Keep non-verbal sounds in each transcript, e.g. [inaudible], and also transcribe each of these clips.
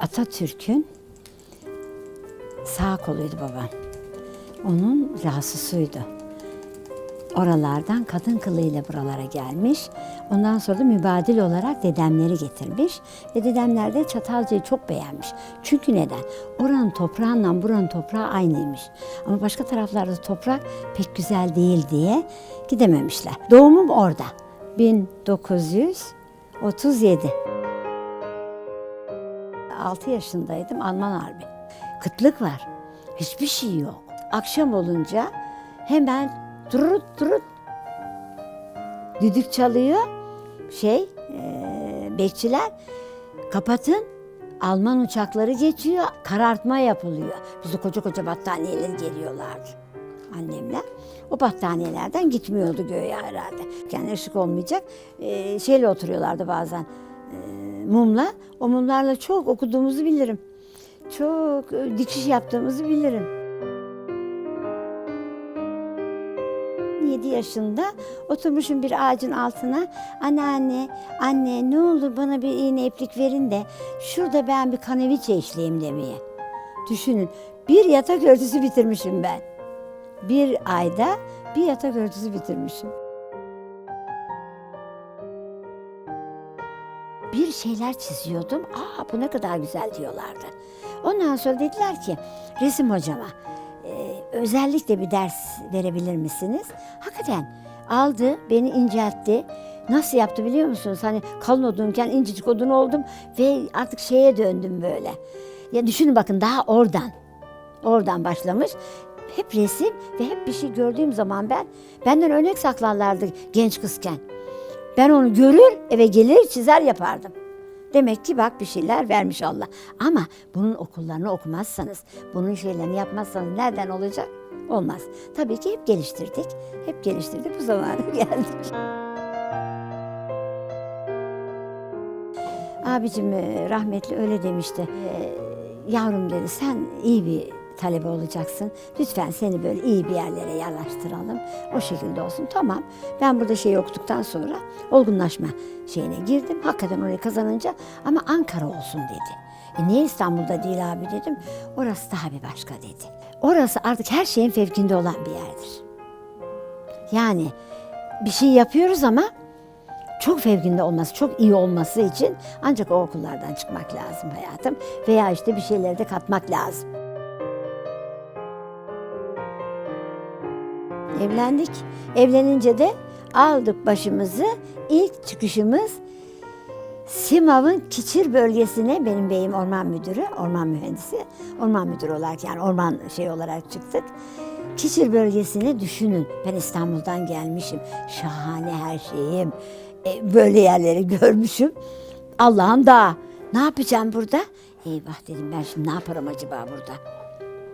Atatürk'ün sağ koluydu babam. Onun casusuydu. Oralardan kadın kılığıyla buralara gelmiş. Ondan sonra da mübadil olarak dedemleri getirmiş. Ve dedemler de Çatalca'yı çok beğenmiş. Çünkü neden? Oranın toprağıyla buranın toprağı aynıymış. Ama başka taraflarda toprak pek güzel değil diye gidememişler. Doğumum orada. 1937. 6 yaşındaydım Alman Harbi. Kıtlık var. Hiçbir şey yok. Akşam olunca hemen durut durut düdük çalıyor. Şey, eee, bekçiler kapatın. Alman uçakları geçiyor, karartma yapılıyor. Bize koca koca battaniyeler geliyorlardı annemler. O battaniyelerden gitmiyordu göğe herhalde. Yani ışık olmayacak. Eee, şeyle oturuyorlardı bazen. Eee, mumla. O mumlarla çok okuduğumuzu bilirim. Çok e, dikiş yaptığımızı bilirim. 7 yaşında oturmuşum bir ağacın altına. Anneanne, anne ne olur bana bir iğne iplik verin de şurada ben bir kaneviçe işleyeyim demeye. Düşünün bir yatak örtüsü bitirmişim ben. Bir ayda bir yatak örtüsü bitirmişim. Bir şeyler çiziyordum. Aa bu ne kadar güzel diyorlardı. Ondan sonra dediler ki resim hocama e, özellikle bir ders verebilir misiniz? Hakikaten aldı beni inceltti. Nasıl yaptı biliyor musunuz? Hani kalın odunken incecik odun oldum ve artık şeye döndüm böyle. Ya düşünün bakın daha oradan. Oradan başlamış. Hep resim ve hep bir şey gördüğüm zaman ben benden örnek saklarlardı genç kızken. Ben onu görür eve gelir çizer yapardım. Demek ki bak bir şeyler vermiş Allah. Ama bunun okullarını okumazsanız, bunun şeylerini yapmazsanız nereden olacak? Olmaz. Tabii ki hep geliştirdik. Hep geliştirdik bu zamana [laughs] geldik. Abicim e, rahmetli öyle demişti. E, Yavrum dedi sen iyi bir talebe olacaksın. Lütfen seni böyle iyi bir yerlere yerleştirelim. O şekilde olsun. Tamam. Ben burada şey okuduktan sonra olgunlaşma şeyine girdim. Hakikaten orayı kazanınca ama Ankara olsun dedi. E niye İstanbul'da değil abi dedim. Orası daha bir başka dedi. Orası artık her şeyin fevkinde olan bir yerdir. Yani bir şey yapıyoruz ama çok fevkinde olması, çok iyi olması için ancak o okullardan çıkmak lazım hayatım. Veya işte bir şeyleri de katmak lazım. Evlendik. Evlenince de aldık başımızı. İlk çıkışımız Simav'ın Kiçir bölgesine benim beyim orman müdürü, orman mühendisi. Orman müdürü olarak yani orman şey olarak çıktık. Kiçir bölgesini düşünün. Ben İstanbul'dan gelmişim. Şahane her şeyim. E, böyle yerleri görmüşüm. Allah'ım da ne yapacağım burada? Eyvah dedim ben şimdi ne yaparım acaba burada?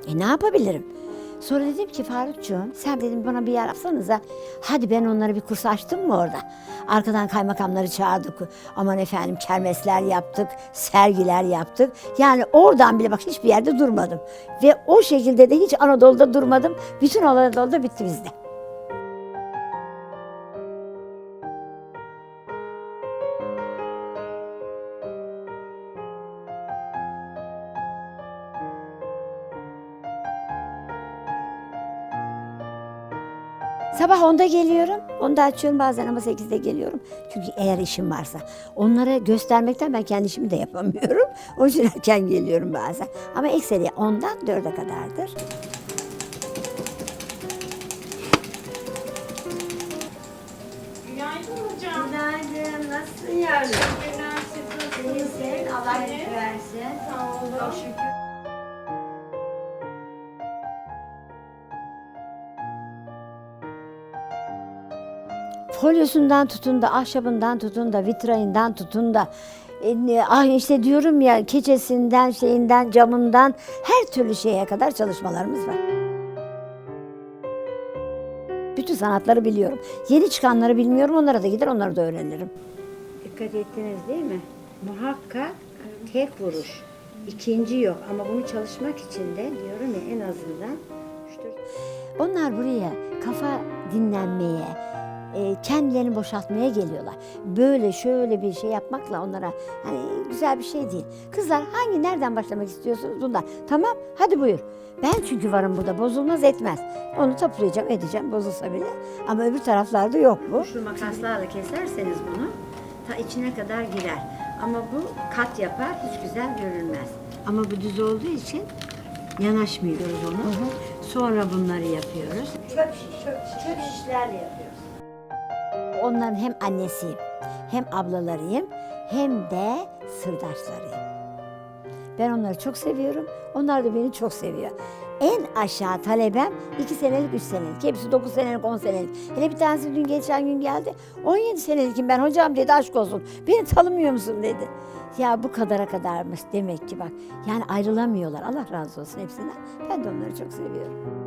E ne yapabilirim? Sonra dedim ki Farukcuğum sen dedim bana bir yer yapsanıza. Hadi ben onlara bir kurs açtım mı orada? Arkadan kaymakamları çağırdık. Aman efendim kermesler yaptık, sergiler yaptık. Yani oradan bile bak hiçbir yerde durmadım. Ve o şekilde de hiç Anadolu'da durmadım. Bütün Anadolu'da bitti bizde. Sabah 10'da geliyorum. 10'da açıyorum bazen ama 8'de geliyorum. Çünkü eğer işim varsa. Onlara göstermekten ben kendi işimi de yapamıyorum. [laughs] O yüzden erken geliyorum bazen. Ama ekseri 10'dan 4'e kadardır. Günaydın hocam. Günaydın. Nasılsın yavrum? Nasılsınız? İyisin. Allah İyi. iyilik versin. Sağ olun. şükür. Folyosundan tutun da, ahşabından tutun da, vitrayından tutun da, e, ah işte diyorum ya keçesinden, şeyinden, camından her türlü şeye kadar çalışmalarımız var. Bütün sanatları biliyorum. Yeni çıkanları bilmiyorum, onlara da gider, onları da öğrenirim. Dikkat ettiniz değil mi? Muhakkak tek vuruş. İkinci yok ama bunu çalışmak için de diyorum ya en azından Onlar buraya kafa dinlenmeye, e, kendilerini boşaltmaya geliyorlar. Böyle şöyle bir şey yapmakla onlara hani güzel bir şey değil. Kızlar hangi nereden başlamak istiyorsunuz bundan? Tamam hadi buyur. Ben çünkü varım burada bozulmaz etmez. Onu toplayacağım edeceğim bozulsa bile. Ama öbür taraflarda yok bu. Şu makaslarla keserseniz bunu ta içine kadar girer. Ama bu kat yapar hiç güzel görünmez. Ama bu düz olduğu için yanaşmıyoruz onu. Sonra bunları yapıyoruz. Çöp şiş, çöp, çöp şişlerle yapıyoruz. Onların hem annesiyim, hem ablalarıyım, hem de sırdaşlarıyım. Ben onları çok seviyorum, onlar da beni çok seviyor. En aşağı talebem iki senelik, üç senelik. Hepsi dokuz senelik, on senelik. Hele bir tanesi dün geçen gün geldi. 17 senelikim ben hocam dedi aşk olsun. Beni tanımıyor musun dedi. Ya bu kadara kadarmış demek ki bak. Yani ayrılamıyorlar. Allah razı olsun hepsinden. Ben de onları çok seviyorum.